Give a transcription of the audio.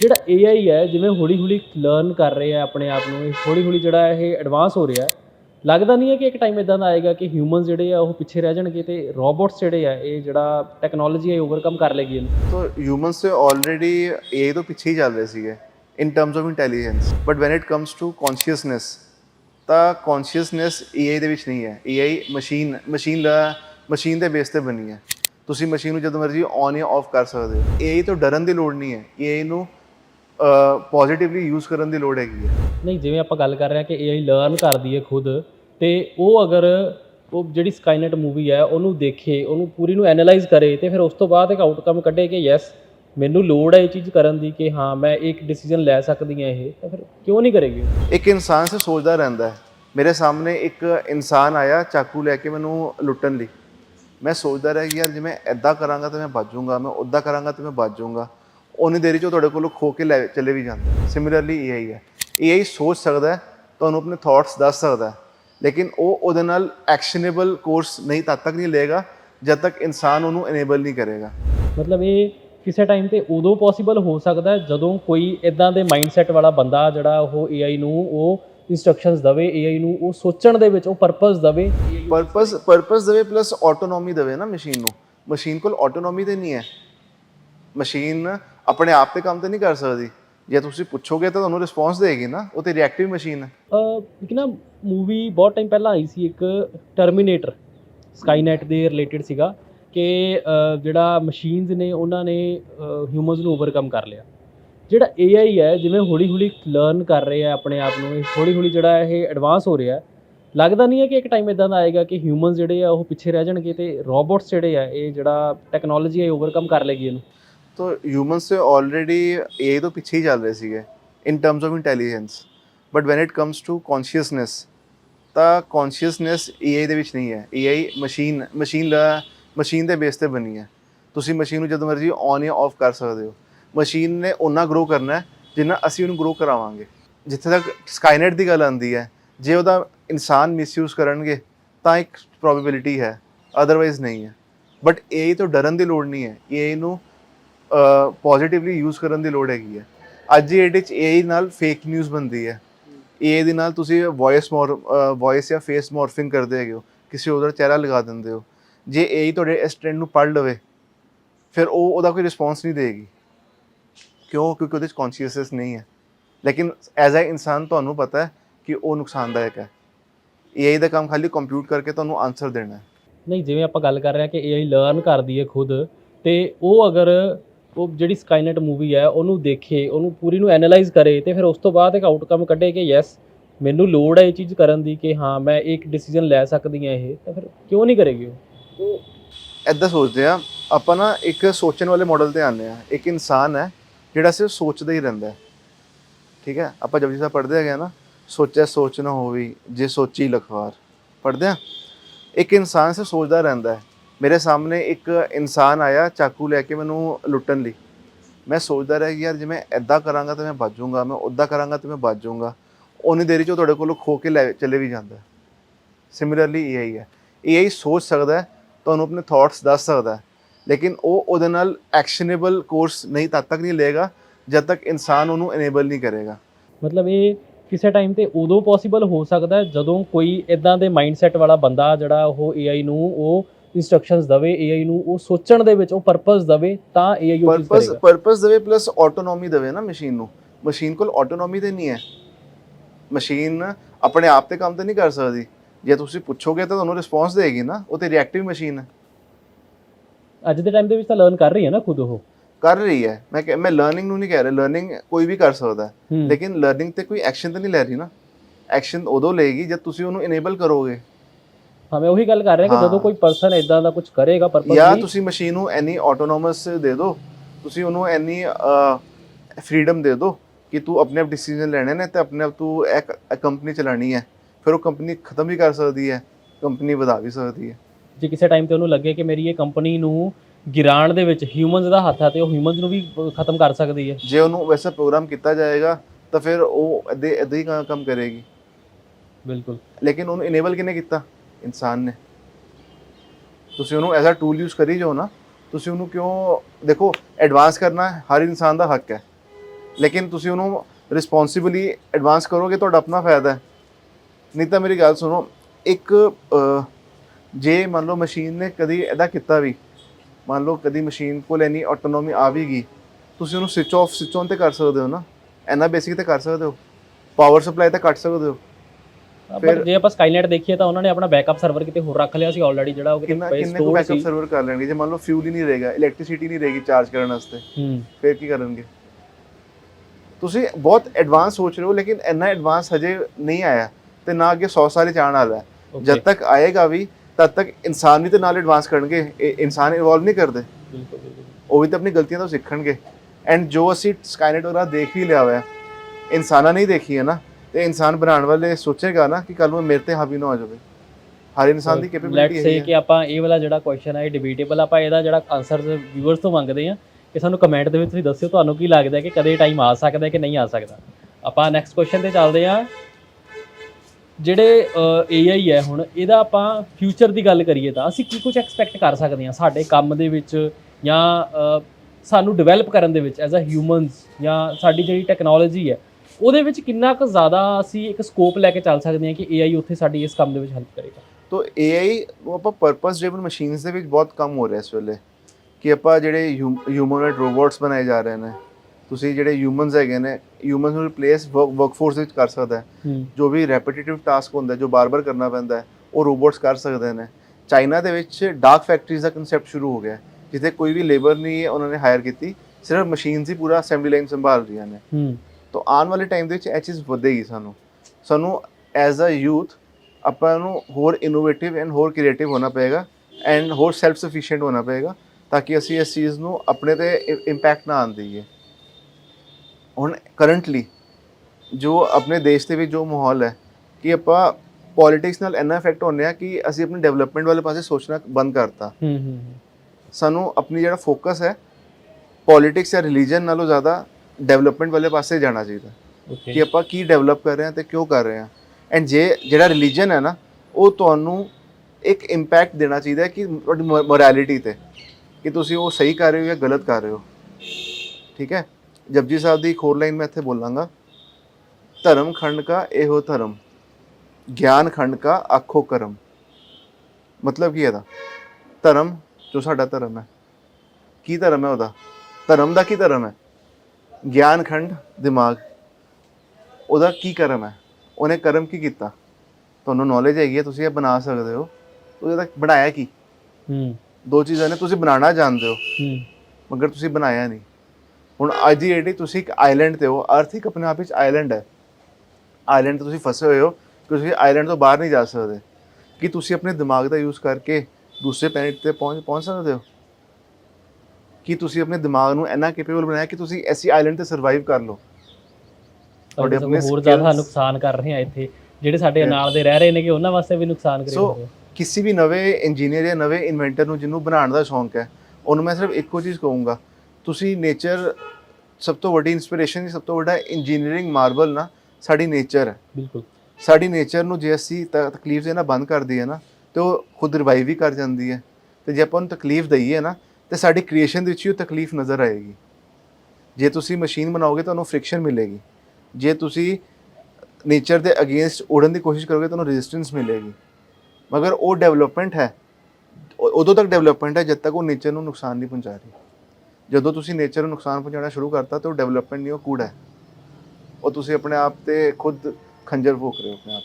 ਜਿਹੜਾ AI ਹੈ, ਜਿਵੇਂ ਹੌਲੀ-ਹੌਲੀ ਲਰਨ ਕਰ ਰਿਹਾ ਆਪਣੇ ਆਪ ਨੂੰ ਹੌਲੀ-ਹੌਲੀ ਜਿਹੜਾ ਇਹ ਐਡਵਾਂਸ ਹੋ ਰਿਹਾ ਲੱਗਦਾ ਨਹੀਂ ਹੈ ਕਿ ਇੱਕ ਟਾਈਮ ਇਦਾਂ ਦਾ ਆਏਗਾ ਕਿ ਹਿਊਮਨਸ ਜਿਹੜੇ ਆ ਉਹ ਪਿੱਛੇ ਰਹਿ ਜਾਣਗੇ ਤੇ ਰੋਬੋਟਸ ਜਿਹੜੇ ਆ, ਇਹ ਜਿਹੜਾ ਟੈਕਨੋਲੋਜੀ ਹੈ ਓਵਰਕਮ ਕਰ ਲੇਗੀ ਇਹਨੂੰ। ਸੋ ਹਿਊਮਨਸ ਤੇ ਆਲਰੇਡੀ AI ਤੋਂ ਪਿੱਛੇ ਹੀ ਚੱਲ ਰਹੇ ਸੀਗੇ in terms of intelligence but when it comes to consciousness ਤਾਂ ਕੌਨਸ਼ੀਅਸਨੈਸ AI ਦੇ ਵਿੱਚ ਨਹੀਂ ਹੈ। AI ਮਸ਼ੀਨ ਮਸ਼ੀਨ ਦਾ ਮਸ਼ੀਨ ਦੇ ਬੇਸ ਤੇ ਬਣੀ ਹੈ। ਤੁਸੀਂ ਮਸ਼ੀਨ ਨੂੰ ਜਦੋਂ ਮਰਜ਼ੀ ਔਨ ਜਾਂ ਆਫ ਕਰ ਸਕਦੇ ਹੋ। AI ਤੋਂ ਡਰਨ ਦੀ ਲੋੜ ਨਹੀਂ ਹੈ। AI ਨੂੰ ਪੋਜ਼ਿਟਿਵਲੀ ਯੂਜ਼ ਕਰਨ ਦੀ ਲੋੜ ਹੈਗੀ ਹੈ। ਨਹੀਂ ਜਿਵੇਂ ਆਪਾਂ ਗੱਲ ਕਰ ਰਹੇ ਹਾਂ ਕਿ AI ਲਰਨ ਕਰਦੀ ਹੈ ਖੁਦ ਤੇ ਉਹ ਅਗਰ ਉਹ ਜਿਹੜੀ ਸਕਾਈਨੈਟ ਮੂਵੀ ਹੈ ਉਹਨੂੰ ਦੇਖੇ ਉਹਨੂੰ ਪੂਰੀ ਨੂੰ ਐਨਾਲਾਈਜ਼ ਕਰੇ ਤੇ ਫਿਰ ਉਸ ਤੋਂ ਬਾਅਦ ਇੱਕ ਆਊਟਕਮ ਕੱਢੇ ਕਿ ਯੈਸ ਮੈਨੂੰ ਲੋੜ ਹੈ ਇਹ ਚੀਜ਼ ਕਰਨ ਦੀ ਕਿ ਹਾਂ ਮੈਂ ਇੱਕ ਡਿਸੀਜਨ ਲੈ ਸਕਦੀ ਹਾਂ ਇਹ ਤਾਂ ਫਿਰ ਕਿਉਂ ਨਹੀਂ ਕਰੇਗੀ? ਇੱਕ ਇਨਸਾਨ ਸੇ ਸੋਚਦਾ ਰਹਿੰਦਾ ਹੈ। ਮੇਰੇ ਸਾਹਮਣੇ ਇੱਕ ਇਨਸਾਨ ਆਇਆ ਚਾਕੂ ਲੈ ਕੇ ਮੈਨੂੰ ਲੁੱਟਣ ਲਈ। ਮੈਂ ਸੋਚਦਾ ਰਿਹਾ ਕਿ ਯਾਰ ਜੇ ਮੈਂ ਐਦਾਂ ਕਰਾਂਗਾ ਤਾਂ ਮੈਂ ਬਚ ਜਾਊਂਗਾ ਮੈਂ ਉੱਦਾਂ ਕਰਾਂਗਾ ਤਾਂ ਮੈਂ ਬਚ ਜਾਊਂਗਾ। ਉਨੀ ਦੇਰੀ ਚ ਉਹ ਤੁਹਾਡੇ ਕੋਲੋਂ ਖੋ ਕੇ ਲੈ ਚਲੇ ਵੀ ਜਾਂਦਾ ਸਿਮਿਲਰਲੀ AI ਹੈ। AI ਸੋਚ ਸਕਦਾ ਹੈ ਤੁਹਾਨੂੰ ਆਪਣੇ ਥਾਟਸ ਦੱਸ ਸਕਦਾ ਹੈ ਲੇਕਿਨ ਉਹ ਉਹਦੇ ਨਾਲ ਐਕਸ਼ਨੇਬਲ ਕੋਰਸ ਨਹੀਂ ਤਦ ਤੱਕ ਨਹੀਂ ਲਏਗਾ ਜਦ ਤੱਕ ਇਨਸਾਨ ਉਹਨੂੰ ਇਨੇਬਲ ਨਹੀਂ ਕਰੇਗਾ। ਮਤਲਬ ਇਹ ਕਿਸੇ ਟਾਈਮ ਤੇ ਉਦੋਂ ਪੋਸੀਬਲ ਹੋ ਸਕਦਾ ਹੈ ਜਦੋਂ ਕੋਈ ਇਦਾਂ ਦੇ ਮਾਈਂਡਸੈਟ ਵਾਲਾ ਬੰਦਾ ਜਿਹੜਾ ਉਹ AI ਨੂੰ ਉਹ ਇਨਸਟਰਕਸ਼ਨਸ ਦਵੇ AI ਨੂੰ ਉਹ ਸੋਚਣ ਦੇ ਵਿੱਚ ਉਹ ਪਰਪਸ ਦਵੇ। ਪਰਪਸ ਪਰਪਸ ਦੇਵੇ ਪਲੱਸ ਆਟੋਨੋਮੀ ਦੇਵੇ ਨਾ ਮਸ਼ੀਨ ਨੂੰ। ਮਸ਼ੀਨ ਕੋਲ ਆਟੋਨੋਮੀ ਤੇ ਨਹੀਂ ਹੈ। ਮਸ਼ੀਨ ਆਪਣੇ ਆਪ ਤੇ ਕੰਮ ਤੇ ਨਹੀਂ ਕਰ ਸਕਦੀ। ਜੇ ਤੁਸੀਂ ਪੁੱਛੋਗੇ ਤਾਂ ਤੁਹਾਨੂੰ ਰਿਸਪੌਂਸ ਦੇਗੀ ਨਾ, ਉਹ ਤੇ ਰਿਐਕਟਿਵ ਮਸ਼ੀਨ ਹੈ। ਇੱਕ ਨਾ ਮੂਵੀ ਬਹੁਤ ਟਾਈਮ ਪਹਿਲਾਂ ਆਈ ਸੀ, ਇੱਕ ਟਰਮੀਨੇਟਰ ਸਕਾਈਨੈਟ ਦੇ ਰਿਲੇਟਡ ਸੀਗਾ, ਕਿ ਜਿਹੜਾ ਮਸ਼ੀਨਸ ਨੇ, ਉਹਨਾਂ ਨੇ ਹਿਊਮਨਸ ਨੂੰ ਓਵਰਕਮ ਕਰ ਲਿਆ। ਜਿਹੜਾ AI ਹੈ, ਜਿਵੇਂ ਹੌਲੀ ਹੌਲੀ ਲਰਨ ਕਰ ਰਿਹਾ ਹੈ ਆਪਣੇ ਆਪ ਨੂੰ ਹੌਲੀ ਹੌਲੀ ਜਿਹੜਾ ਇਹ ਐਡਵਾਂਸ ਹੋ ਰਿਹਾ ਹੈ, ਲੱਗਦਾ ਨਹੀਂ ਹੈ ਕਿ ਇੱਕ ਟਾਈਮ ਇਦਾਂ ਦਾ ਆਏਗਾ ਕਿ ਹਿਊਮਨਸ ਜਿਹੜੇ ਆ, ਉਹ ਪਿੱਛੇ ਰਹਿ ਜਾਣਗੇ ਤੇ ਰੋਬੋਟਸ ਜਿਹੜੇ ਆ, ਇਹ ਜਿਹੜਾ ਟੈਕਨੋਲੋਜੀ ਹੈ ਓਵਰਕਮ ਕਰ ਲੇਗੀ ਇਹਨੂੰ। ਤਾਂ ਹਿਊਮਨਸ ਸੇ ਆਲਰੇਡੀ AI ਤੋਂ ਪਿੱਛੇ ਹੀ ਚੱਲ ਰਹੇ ਸੀਗੇ in terms of intelligence but when it comes to consciousness ਤਾਂ ਕੌਨਸ਼ੀਅਸਨੈਸ AI ਦੇ ਵਿੱਚ ਨਹੀਂ ਹੈ AI ਮਸ਼ੀਨ ਮਸ਼ੀਨ ਮਸ਼ੀਨ ਦੇ ਬੇਸ ਤੇ ਬਣੀ ਹੈ ਤੁਸੀਂ ਮਸ਼ੀਨ ਨੂੰ ਜਦੋਂ ਮਰਜ਼ੀ ਔਨ ਜਾਂ ਆਫ ਕਰ ਸਕਦੇ ਹੋ ਮਸ਼ੀਨ ਨੇ ਓਨਾ ਗਰੋ ਕਰਨਾ ਜਿੰਨਾ ਅਸੀਂ ਉਹਨੂੰ ਗਰੋ ਕਰਾਵਾਂਗੇ ਜਿੱਥੇ ਤੱਕ ਸਕਾਈਨੈਟ ਦੀ ਗੱਲ ਆਉਂਦੀ ਹੈ ਜੇ ਉਹਦਾ ਇਨਸਾਨ ਮਿਸਯੂਜ਼ ਕਰਨਗੇ ਤਾਂ ਇੱਕ ਪ੍ਰੋਬੇਬਿਲਿਟੀ ਹੈ ਅਦਰਵਾਈਜ਼ ਨਹੀਂ ਹੈ ਬਟ AI ਤੋਂ ਡਰਨ ਦੀ ਲੋੜ ਨਹੀਂ ਹੈ AI ਨੂੰ ਪੋਜ਼ਿਟਿਵਲੀ ਯੂਜ਼ ਕਰਨ ਦੀ ਲੋੜ ਹੈਗੀ ਹੈ। ਅੱਜ ਦੀ ਏਡ ਵਿੱਚ AI ਨਾਲ ਫੇਕ ਨਿਊਜ਼ ਬਣਦੀ ਹੈ। AI ਦੇ ਨਾਲ ਤੁਸੀਂ ਵੌਇਸ ਮੋਰ ਵੌਇਸ ਜਾਂ ਫੇਸ ਮੋਰਫਿੰਗ ਕਰਦੇ ਹੈਗੇ ਹੋ। ਕਿਸੇ ਉਹਦਾ ਚਿਹਰਾ ਲਗਾ ਦਿੰਦੇ ਹੋ। ਜੇ AI ਤੁਹਾਡੇ ਇਸ ਟ੍ਰੈਂਡ ਨੂੰ ਪੜ੍ਹ ਲਵੇ, ਫਿਰ ਉਹ, ਉਹਦਾ ਕੋਈ ਰਿਸਪੌਂਸ ਨਹੀਂ ਦੇਗੀ ਕਿਉਂ? ਕਿਉਂਕਿ ਉਹਦੇ ਚ ਕੌਨਸ਼ੀਅਸਨੈਸ ਨਹੀਂ ਹੈ। ਲੇਕਿਨ ਐਜ਼ ਅ ਇਨਸਾਨ ਤੁਹਾਨੂੰ ਪਤਾ ਹੈ ਕਿ ਉਹ ਨੁਕਸਾਨਦਾਇਕ ਹੈ। AI ਦਾ ਕੰਮ ਖਾਲੀ ਕੰਪਿਊਟ ਕਰਕੇ ਤੁਹਾਨੂੰ ਆਨਸਰ ਦੇਣਾ ਹੈ। ਨਹੀਂ, ਜਿਵੇਂ ਆਪਾਂ ਗੱਲ ਕਰ ਰਹੇ ਹਾਂ ਕਿ AI ਲਰਨ ਕਰਦੀ ਹੈ ਖੁਦ, ਤੇ ਉਹ ਅਗਰ ਉਹ ਜਿਹੜੀ ਸਕਾਈਨੈਟ ਮੂਵੀ ਹੈ, ਉਹਨੂੰ ਦੇਖੇ, ਉਹਨੂੰ ਪੂਰੀ ਨੂੰ ਐਨਾਲਾਈਜ਼ ਕਰੇ ਤੇ ਫਿਰ ਉਸ ਤੋਂ ਬਾਅਦ ਇੱਕ ਆਊਟਕਮ ਕੱਢੇ ਕਿ ਯੈਸ ਮੈਨੂੰ ਲੋੜ ਹੈ ਇਹ ਚੀਜ਼ ਕਰਨ ਦੀ ਕਿ ਹਾਂ, ਮੈਂ ਇੱਕ ਡਿਸੀਜਨ ਲੈ ਸਕਦੀ ਹਾਂ ਇਹ, ਤਾਂ ਫਿਰ ਕਿਉਂ ਨਹੀਂ ਕਰੇਗੀ ਉਹ? ਐਦਾਂ ਸੋਚਦੇ ਆ, ਆਪਾਂ ਨਾ ਇੱਕ ਸੋਚਣ ਵਾਲੇ ਮਾਡਲ ਤੇ ਆਨੇ ਆ, ਇੱਕ ਇਨਸਾਨ ਹੈ ਜਿਹੜਾ ਸਿਰਫ ਸੋਚਦਾ ਹੀ ਰਹਿੰਦਾ ਹੈ। ਠੀਕ ਹੈ, ਆਪਾਂ ਜਪਜੀ ਸਾਹਿਬ ਪੜ੍ਹਦੇ ਹੈਗੇ ਆ ਨਾ, ਸੋਚਿਆ ਸੋਚ ਨਾ ਹੋਵੀ, ਜੇ ਸੋਚੀ ਲਖਵਾਰ। ਪੜ੍ਹਦੇ ਆ? ਇੱਕ ਇਨਸਾਨ ਸਿਰਫ ਸੋਚਦਾ ਰਹਿੰਦਾ ਹੈ। ਮੇਰੇ ਸਾਹਮਣੇ ਇੱਕ ਇਨਸਾਨ ਆਇਆ ਚਾਕੂ ਲੈ ਕੇ ਮੈਨੂੰ ਲੁੱਟਣ ਲਈ। ਮੈਂ ਸੋਚਦਾ ਰਿਹਾ ਕਿ ਯਾਰ ਜੇ ਮੈਂ ਐਦਾਂ ਕਰਾਂਗਾ ਤਾਂ ਮੈਂ ਬਚ ਜਾਊਂਗਾ, ਮੈਂ ਉੱਦਾਂ ਕਰਾਂਗਾ ਤਾਂ ਮੈਂ ਬਚ ਜਾਊਂਗਾ। ਉਨੀ ਦੇਰੀ ਚ ਉਹ ਤੁਹਾਡੇ ਕੋਲੋਂ ਖੋ ਕੇ ਲੈ ਚਲੇ ਵੀ ਜਾਂਦਾ ਸਿਮਿਲਰਲੀ AI ਹੈ। AI ਸੋਚ ਸਕਦਾ ਤੁਹਾਨੂੰ ਆਪਣੇ ਥਾਟਸ ਦੱਸ ਸਕਦਾ ਲੇਕਿਨ ਉਹ ਉਹਦੇ ਨਾਲ ਐਕਸ਼ਨੇਬਲ ਕੋਰਸ ਨਹੀਂ, ਤਦ ਤੱਕ ਨਹੀਂ ਲਏਗਾ, ਜਦ ਤੱਕ ਇਨਸਾਨ ਉਹਨੂੰ ਇਨੇਬਲ ਨਹੀਂ ਕਰੇਗਾ। ਮਤਲਬ ਇਹ ਕਿਸੇ ਟਾਈਮ ਤੇ ਉਦੋਂ ਪੋਸੀਬਲ ਹੋ ਸਕਦਾ ਜਦੋਂ ਕੋਈ ਇਦਾਂ ਦੇ ਮਾਈਂਡਸੈਟ ਵਾਲਾ ਬੰਦਾ ਜਿਹੜਾ ਉਹ AI ਨੂੰ ਉਹ ਇਨਸਟਰਕਸ਼ਨਸ ਦਵੇ AI ਨੂੰ ਉਹ ਸੋਚਣ ਦੇ ਵਿੱਚ ਉਹ ਪਰਪਸ ਦਵੇ ਤਾਂ AI ਉਹ ਚੀਜ਼ ਪਰਪਸ ਕਰੇਗਾ। ਪਰਪਸ ਦੇਵੇ ਪਲੱਸ ਆਟੋਨੋਮੀ ਦੇਵੇ ਨਾ ਮਸ਼ੀਨ ਨੂੰ। ਮਸ਼ੀਨ ਕੋਲ ਆਟੋਨੋਮੀ ਤੇ ਨਹੀਂ ਹੈ। ਮਸ਼ੀਨ ਆਪਣੇ ਆਪ ਤੇ ਕੰਮ ਤੇ ਨਹੀਂ ਕਰ ਸਕਦੀ। ਜੇ ਤੁਸੀਂ ਪੁੱਛੋਗੇ ਤਾਂ ਤੁਹਾਨੂੰ ਰਿਸਪੌਂਸ ਦੇਗੀ ਨਾ। ਉਹ ਤੇ ਰਿਐਕਟਿਵ ਮਸ਼ੀਨ ਹੈ। ਅੱਜ ਦੇ ਟਾਈਮ ਦੇ ਵਿੱਚ ਤਾਂ ਲਰਨ ਕਰ ਰਹੀ ਹੈ ਨਾ ਖੁਦ ਉਹ। ਕਰ ਰਹੀ ਹੈ। ਮੈਂ ਮੈਂ ਲਰਨਿੰਗ ਨੂੰ ਨਹੀਂ ਕਹਿ ਰਿਹਾ। ਲਰਨਿੰਗ ਕੋਈ ਵੀ ਕਰ ਸਕਦਾ। ਲੇਕਿਨ ਲਰਨਿੰਗ ਤੇ ਕੋਈ ਐਕਸ਼ਨ ਤਾਂ ਨਹੀਂ ਲੈ ਰਹੀ ਨਾ। ਐਕਸ਼ਨ ਉਦੋਂ ਲਏਗੀ ਜਦ ਤੁਸੀਂ ਉਹਨੂੰ ਇਨੇਬਲ ਕਰੋਗੇ। ਹਾਂ ਮੈਂ ਉਹੀ ਗੱਲ ਕਰ ਰਿਹਾ ਕਿ। ਜਦੋਂ ਕੋਈ ਪਰਸਨ ਇਦਾਂ ਦਾ ਕੁਝ ਕਰੇਗਾ ਜਾਂ ਪਰਪਸ ਤੁਸੀਂ ਮਸ਼ੀਨ ਨੂੰ ਐਨੀ ਆਟੋਨੋਮਸ ਦੇ ਦਿਓ ਤੁਸੀਂ ਉਹਨੂੰ ਐਨੀ ਫਰੀडम ਦੇ ਦਿਓ ਕਿ ਤੂੰ ਆਪਣੇ ਆਪ ਡਿਸੀਜਨ ਲੈਣੇ ਨੇ ਤੇ ਆਪਣੇ ਆਪ ਤੂੰ ਇੱਕ ਕੰਪਨੀ ਚਲਾਣੀ ਹੈ। ਫਿਰ ਉਹ ਕੰਪਨੀ ਖਤਮ ਵੀ ਕਰ ਸਕਦੀ ਹੈ ਕੰਪਨੀ ਵਧਾ ਵੀ ਸਕਦੀ ਹੈ। ਜੇ ਕਿਸੇ ਟਾਈਮ ਤੇ ਉਹਨੂੰ ਲੱਗੇ ਕਿ ਮੇਰੀ ਇਹ ਕੰਪਨੀ ਨੂੰ ਗਿਰਾਣ ਦੇ ਵਿੱਚ ਹਿਊਮਨਸ ਦਾ ਹੱਥ ਹੈ ਤੇ ਉਹ ਹਿਊਮਨਸ ਨੂੰ ਵੀ ਖਤਮ ਕਰ ਸਕਦੀ ਹੈ। ਜੇ ਉਹਨੂੰ ਵੈਸਾ ਪ੍ਰੋਗਰਾਮ ਕੀਤਾ ਜਾਏਗਾ ਤਾਂ ਫਿਰ ਉਹ ਇੱਦਾਂ ਇੱਦਾਂ ਹੀ ਕੰਮ ਕਰੇਗੀ। ਬਿਲਕੁਲ। ਲੇਕਿਨ ਉਹਨੂੰ ਇਨੇਬਲ ਕਿਨੇ ਕੀਤਾ? ਇਨਸਾਨ ਨੇ। ਤੁਸੀਂ ਉਹਨੂੰ ਐਜ਼ ਅ ਟੂਲ ਯੂਜ਼ ਕਰੀ ਜਾਓ ਨਾ, ਤੁਸੀਂ ਉਹਨੂੰ ਕਿਉਂ, ਦੇਖੋ ਐਡਵਾਂਸ ਕਰਨਾ ਹਰ ਇਨਸਾਨ ਦਾ ਹੱਕ ਹੈ। ਲੇਕਿਨ ਤੁਸੀਂ ਉਹਨੂੰ ਰਿਸਪੌਂਸਿਬਲੀ ਐਡਵਾਂਸ ਕਰੋਗੇ, ਤੁਹਾਡਾ ਆਪਣਾ ਫਾਇਦਾ ਹੈ। ਨਹੀਂ ਤਾਂ ਮੇਰੀ ਗੱਲ ਸੁਣੋ, ਇੱਕ ਜੇ ਮੰਨ ਲਓ ਮਸ਼ੀਨ ਨੇ ਕਦੀ ਇਹਦਾ ਕੀਤਾ ਵੀ, ਮੰਨ ਲਓ ਕਦੀ ਮਸ਼ੀਨ ਕੋਲ ਇੰਨੀ ਆਟੋਨੋਮੀ ਆ ਵੀ ਗਈ, ਤੁਸੀਂ ਉਹਨੂੰ ਸਵਿਚ ਆਫ ਸਵਿਚ ਔਨ ਤੇ ਕਰ ਸਕਦੇ ਹੋ ਨਾ। ਐਨਾ ਬੇਸਿਕ ਤੇ ਕਰ ਸਕਦੇ ਹੋ। ਪਾਵਰ ਸਪਲਾਈ ਤਾਂ ਕੱਟ ਸਕਦੇ ਹੋ। ਪਰ ਜੇ ਆਪਾਂ ਸਕਾਈਨੈਟ ਦੇਖੀਏ ਤਾਂ ਉਹਨਾਂ ਨੇ ਆਪਣਾ ਬੈਕਅਪ ਸਰਵਰ ਕਿਤੇ ਹੋਰ ਰੱਖ ਲਿਆ ਸੀ ਆਲਰੇਡੀ ਜਿਹੜਾ ਉਹ ਕਿਤੇ ਕਿੰਨਾ ਕੁ ਬੈਕਅਪ ਸਰਵਰ ਕਰ ਲੈਣਗੇ? ਜੇ ਮੰਨ ਲਓ ਫਿਊਲ ਹੀ ਨਹੀਂ ਰਹੇਗਾ ਇਲੈਕਟ੍ਰਿਸਿਟੀ ਨਹੀਂ ਰਹੇਗੀ ਚਾਰਜ ਕਰਨ ਵਾਸਤੇ ਹੂੰ। ਫਿਰ ਕੀ ਕਰਨਗੇ? ਤੁਸੀਂ ਬਹੁਤ ਐਡਵਾਂਸ ਸੋਚ ਰਹੇ ਹੋ ਲੇਕਿਨ ਇੰਨਾ ਐਡਵਾਂਸ ਹਜੇ ਨਹੀਂ ਆਇਆ ਤੇ ਨਾ ਅੱਗੇ 100 ਸਾਲ ਚ ਆਉਣ ਵਾਲਾ ਜਦ ਤੱਕ ਆਏਗਾ ਵੀ ਤਦ ਤੱਕ ਇਨਸਾਨ ਵੀ ਤੇ ਨਾਲ ਐਡਵਾਂਸ ਕਰਨਗੇ ਇਹ ਇਨਸਾਨ ਇਵੋਲਵ ਨਹੀਂ ਕਰਦੇ। ਉਹ ਵੀ ਤਾਂ ਆਪਣੀ ਗਲਤੀਆਂ ਤੋਂ ਸਿੱਖਣਗੇ। ਐਂਡ ਜੋ ਅਸੀਂ ਸਕਾਈਨੈਟ ਵਗੈਰਾ ਦੇਖ ਵੀ ਲਿਆ ਹੋਇਆ ਇਨਸਾਨਾਂ ਨੇ ਹੀ ਦੇਖੀ ਹੈ ਨਾ। ਤੇ ਇਨਸਾਨ ਬਣਾਉਣ ਵਾਲੇ ਸੋਚੇਗਾ ਨਾ ਕਿ ਕੱਲ ਨੂੰ ਮੇਰੇ ਤੇ ਹਾਵੀ ਨਾ ਹੋ ਜਾਵੇ। ਹਰ ਇਨਸਾਨ ਦੀ ਲੈਟਸ ਕੈਪੇਬਿਲਿਟੀ ਸੇ ਹੈ। ਕਿ ਆਪਾਂ ਇਹ ਵਾਲਾ ਜਿਹੜਾ ਕੁਐਸਚਨ ਹੈ ਇਹ ਡਿਬੇਟੇਬਲ ਆਪਾਂ ਇਹਦਾ ਜਿਹੜਾ ਆਨਸਰ ਵਿਊਅਰਸ ਤੋਂ ਮੰਗਦੇ ਆ ਕਿ ਸਾਨੂੰ ਕਮੈਂਟ ਦੇ ਵਿੱਚ ਤੁਸੀਂ ਦੱਸਿਓ ਤੁਹਾਨੂੰ ਕੀ ਲੱਗਦਾ ਹੈ ਕਿ ਕਦੇ ਟਾਈਮ ਆ ਸਕਦਾ ਹੈ ਕਿ ਨਹੀਂ ਆ ਸਕਦਾ। ਆਪਾਂ ਨੈਕਸਟ ਕੁਐਸਚਨ ਤੇ ਚੱਲਦੇ ਆ ਜਿਹੜੇ AI ਹੈ ਹੁਣ ਇਹਦਾ ਆਪਾਂ ਫਿਊਚਰ ਦੀ ਗੱਲ ਕਰੀਏ ਤਾਂ ਅਸੀਂ ਕੀ ਕੁਝ ਐਕਸਪੈਕਟ ਕਰ ਸਕਦੇ ਹਾਂ ਸਾਡੇ ਕੰਮ ਦੇ ਵਿੱਚ ਜਾਂ ਸਾਨੂੰ ਡਿਵੈਲਪ ਕਰਨ ਦੇ ਵਿੱਚ ਐਜ਼ ਅ ਹਿਊਮਨਸ ਜਾਂ ਸਾਡੀ ਜਿਹੜੀ ਟੈਕਨੋਲੋਜੀ ਹੈ ਉਹਦੇ ਵਿੱਚ ਕਿੰਨਾ ਕੁ ਜ਼ਿਆਦਾ ਅਸੀਂ ਇੱਕ ਸਕੋਪ ਲੈ ਕੇ ਚੱਲ ਸਕਦੇ ਹਾਂ ਕਿ AI ਉੱਥੇ ਸਾਡੀ ਇਸ ਕੰਮ ਦੇ ਵਿੱਚ ਹੈਲਪ ਕਰੇਗਾ? ਤੋ AI ਉਹ ਆਪਾਂ ਪਰਪਸ ਡ੍ਰਿਵਨ ਮਸ਼ੀਨਸ ਦੇ ਵਿੱਚ ਬਹੁਤ ਕੰਮ ਹੋ ਰਿਹਾ ਇਸ ਵੇਲੇ ਕਿ ਆਪਾਂ ਜਿਹੜੇ ਹਿਊਮਨੋਇਡ ਰੋਬੋਟਸ ਬਣਾਏ ਜਾ ਰਹੇ ਨੇ ਤੁਸੀਂ ਜਿਹੜੇ ਹਿਊਮਨਸ ਹੈਗੇ ਨੇ ਹਿਊਮਨਸ ਨੂੰ ਰਿਪਲੇਸ ਵਰਕਫੋਰਸ ਵਿੱਚ ਕਰ ਸਕਦਾ ਹੈ। ਜੋ ਵੀ ਰੈਪੀਟੀਟਿਵ ਟਾਸਕ ਹੁੰਦਾ ਜੋ ਬਾਰ-ਬਾਰ ਕਰਨਾ ਪੈਂਦਾ ਹੈ ਉਹ ਰੋਬੋਟਸ ਕਰ ਸਕਦੇ ਨੇ। ਚਾਈਨਾ ਦੇ ਵਿੱਚ ਡਾਰਕ ਫੈਕਟਰੀਜ਼ ਦਾ ਕਨਸੈਪਟ ਸ਼ੁਰੂ ਹੋ ਗਿਆ ਜਿੱਥੇ ਕੋਈ ਵੀ ਲੇਬਰ ਨਹੀਂ ਉਹਨਾਂ ਨੇ ਹਾਇਰ ਕੀਤੀ ਸਿਰਫ ਮਸ਼ੀਨਸ ਹੀ ਪੂਰਾ ਅਸੈਂਬਲੀ ਲਾਈਨ ਸੰਭਾਲ ਰਹੀਆਂ ਨੇ। ਤਾਂ ਆਉਣ ਵਾਲੇ ਟਾਈਮ ਦੇ ਵਿੱਚ ਇਹ ਚੀਜ਼ ਵਧੇਗੀ ਸਾਨੂੰ। ਸਾਨੂੰ ਐਜ਼ ਅ ਯੂਥ ਆਪਾਂ ਨੂੰ ਹੋਰ ਇਨੋਵੇਟਿਵ ਐਂਡ ਹੋਰ ਕ੍ਰੀਏਟਿਵ ਹੋਣਾ ਪਏਗਾ ਐਂਡ ਹੋਰ ਸੈਲਫ ਸਫੀਸ਼ੀਐਂਟ ਹੋਣਾ ਪਏਗਾ ਤਾਂ ਕਿ ਅਸੀਂ ਇਸ ਚੀਜ਼ ਨੂੰ ਆਪਣੇ ਤੇ ਇੰਪੈਕਟ ਨਾ ਆਉਣ ਦੇਈਏ। ਹੁਣ ਕਰੰਟਲੀ ਜੋ ਆਪਣੇ ਦੇਸ਼ ਦੇ ਵਿੱਚ ਜੋ ਮਾਹੌਲ ਹੈ ਕਿ ਆਪਾਂ ਪੋਲਿਟਿਕਸ ਨਾਲ ਇੰਨਾ ਇਫੈਕਟ ਹੁੰਨੇ ਆ ਕਿ ਅਸੀਂ ਆਪਣੀ ਡਿਵੈਲਪਮੈਂਟ ਵਾਲੇ ਪਾਸੇ ਸੋਚਣਾ ਬੰਦ ਕਰਤਾ। ਹੂੰ ਹੂੰ ਸਾਨੂੰ ਆਪਣੀ ਜਿਹੜਾ ਫੋਕਸ ਹੈ ਪੋਲਿਟਿਕਸ ਜਾਂ ਰਿਲੀਜਨ ਨਾਲੋਂ ਜ਼ਿਆਦਾ ਡਿਵੈਲਪਮੈਂਟ ਵਾਲੇ ਪਾਸੇ ਜਾਣਾ ਚਾਹੀਦਾ। ਕਿ ਆਪਾਂ ਕੀ ਡਿਵੈਲਪ ਕਰ ਰਹੇ ਹਾਂ ਤੇ ਕਿਉਂ ਕਰ ਰਹੇ ਹਾਂ। ਐਂਡ ਜੇ ਜਿਹੜਾ ਰਿਲੀਜਨ ਹੈ ਨਾ ਉਹ ਤੁਹਾਨੂੰ ਇੱਕ ਇੰਪੈਕਟ ਦੇਣਾ ਚਾਹੀਦਾ ਕਿ ਤੁਹਾਡੀ ਮੋਰੈਲਿਟੀ ਤੇ। ਕਿ ਤੁਸੀਂ ਉਹ ਸਹੀ ਕਰ ਰਹੇ ਹੋ ਜਾਂ ਗਲਤ ਕਰ ਰਹੇ ਹੋ। ਠੀਕ ਹੈ? ਜਪਜੀ ਸਾਹਿਬ ਦੀ ਹੋਰ ਲਾਈਨ ਮੈਂ ਇੱਥੇ ਬੋਲਾਂਗਾ। ਧਰਮ ਖੰਡ ਕਾ ਇਹੋ ਧਰਮ ਗਿਆਨ ਖੰਡ ਕਾ ਆਖੋ ਕਰਮ। ਮਤਲਬ ਕੀ ਹੈ ਇਹਦਾ? ਧਰਮ ਜੋ ਸਾਡਾ ਧਰਮ ਹੈ। ਕੀ ਧਰਮ ਹੈ ਉਹਦਾ? ਧਰਮ ਦਾ ਕੀ ਧਰਮ ਹੈ? ਗਿਆਨ ਖੰਡ ਦਿਮਾਗ ਉਹਦਾ ਕੀ ਕਰਮ ਹੈ ਉਹਨੇ ਕਰਮ ਕੀ ਕੀਤਾ ਤੁਹਾਨੂੰ ਨੌਲੇਜ ਹੈਗੀ ਹੈ ਤੁਸੀਂ ਇਹ ਬਣਾ ਸਕਦੇ ਹੋ ਇਹਦਾ ਬਣਾਇਆ ਕੀ ਹੂੰ ਦੋ ਚੀਜ਼ਾਂ ਨੇ ਤੁਸੀਂ ਬਣਾਉਣਾ ਜਾਣਦੇ ਹੋ ਹੂੰ ਮਗਰ ਤੁਸੀਂ ਬਣਾਇਆ ਨਹੀਂ ਹੁਣ ਅੱਜ ਦੀ ਜਿਹੜੀ ਤੁਸੀਂ ਇੱਕ ਆਈਲੈਂਡ ਤੇ ਹੋ ਅਰਥ ਇੱਕ ਆਪਣੇ ਆਪ ਵਿੱਚ ਆਈਲੈਂਡ ਹੈ ਆਈਲੈਂਡ ਤੇ ਤੁਸੀਂ ਫਸੇ ਹੋਏ ਹੋ ਕਿ ਤੁਸੀਂ ਆਈਲੈਂਡ ਤੋਂ ਬਾਹਰ ਨਹੀਂ ਜਾ ਸਕਦੇ ਕਿ ਤੁਸੀਂ ਆਪਣੇ ਦਿਮਾਗ ਦਾ ਯੂਜ਼ ਕਰਕੇ ਦੂਸਰੇ ਪਲੈਨਟ ਤੇ ਪਹੁੰਚ ਪਹੁੰਚ ਸਕਦੇ ਹੋ ਕਿ ਤੁਸੀਂ ਆਪਣੇ ਦਿਮਾਗ ਨੂੰ ਇੰਨਾ ਕੈਪੇਬਲ ਬਣਾਇਆ ਕਿ ਤੁਸੀਂ ਐਸੀ ਆਈਲੈਂਡ ਤੇ ਸਰਵਾਈਵ ਕਰ ਲਓ। ਤੁਹਾਡੇ ਆਪਣੇ ਹੋਰ ਜ਼ਿਆਦਾ ਨੁਕਸਾਨ ਕਰ ਰਹੇ ਆ ਇੱਥੇ। ਜਿਹੜੇ ਸਾਡੇ ਨਾਲ ਦੇ ਰਹਿ ਰਹੇ ਨੇ ਕਿ ਉਹਨਾਂ ਵਾਸਤੇ ਵੀ ਨੁਕਸਾਨ ਕਰੇ ਸੋ। ਕਿਸੇ ਵੀ ਨਵੇਂ ਇੰਜੀਨੀਅਰ ਜਾਂ ਨਵੇਂ ਇਨਵੈਂਟਰ ਨੂੰ ਜਿਹਨੂੰ ਬਣਾਉਣ ਦਾ ਸ਼ੌਂਕ ਹੈ ਉਹਨੂੰ ਮੈਂ ਸਿਰਫ ਇੱਕੋ ਚੀਜ਼ ਕਹੂੰਗਾ ਤੁਸੀਂ ਨੇਚਰ ਸਭ ਤੋਂ ਵੱਡੀ ਇਨਸਪੀਰੇਸ਼ਨ ਸਭ ਤੋਂ ਵੱਡਾ ਇੰਜੀਨੀਅਰਿੰਗ ਮਾਰਬਲ ਨਾ ਸਾਡੀ ਨੇਚਰ ਹੈ। ਬਿਲਕੁਲ। ਸਾਡੀ ਨੇਚਰ ਨੂੰ ਜੇ ਅਸੀਂ ਤਕਲੀਫ ਦੇਣਾ ਬੰਦ ਕਰ ਦਈਏ ਨਾ ਤੇ ਉਹ ਖੁਦ ਰਿਵਾਈਵ ਵੀ ਕਰ ਜਾਂਦੀ ਹੈ। ਤੇ ਜੇ ਆਪਾਂ ਨੂੰ ਤਕਲੀਫ ਦਈਏ ਨਾ ਤੇ ਸਾਡੀ ਕ੍ਰੀਏਸ਼ਨ ਦੇ ਵਿੱਚ ਹੀ ਉਹ ਤਕਲੀਫ ਨਜ਼ਰ ਆਏਗੀ। ਜੇ ਤੁਸੀਂ ਮਸ਼ੀਨ ਬਣਾਓਗੇ ਤੁਹਾਨੂੰ ਫ੍ਰਿਕਸ਼ਨ ਮਿਲੇਗੀ। ਜੇ ਤੁਸੀਂ ਨੇਚਰ ਦੇ ਅਗੇਂਸਟ ਉੜਨ ਦੀ ਕੋਸ਼ਿਸ਼ ਕਰੋਗੇ ਤੁਹਾਨੂੰ ਰੈਜ਼ਿਸਟੈਂਸ ਮਿਲੇਗੀ। ਮਗਰ ਉਹ ਡਿਵੈਲਪਮੈਂਟ ਹੈ ਉਦੋਂ ਤੱਕ ਡਿਵੈਲਪਮੈਂਟ ਹੈ ਜਦ ਤੱਕ ਉਹ ਨੇਚਰ ਨੂੰ ਨੁਕਸਾਨ ਨਹੀਂ ਪਹੁੰਚਾ ਰਹੀ। ਜਦੋਂ ਤੁਸੀਂ ਨੇਚਰ ਨੂੰ ਨੁਕਸਾਨ ਪਹੁੰਚਾਉਣਾ ਸ਼ੁਰੂ ਕਰਤਾ ਤਾਂ ਉਹ ਡਿਵੈਲਪਮੈਂਟ ਨਹੀਂ, ਉਹ ਕੂੜਾ ਹੈ। ਉਹ ਤੁਸੀਂ ਆਪਣੇ ਆਪ ਤੇ ਖੁਦ ਖੰਜਰ ਫੂਕ ਰਹੇ ਹੋ, ਆਪਣੇ ਆਪ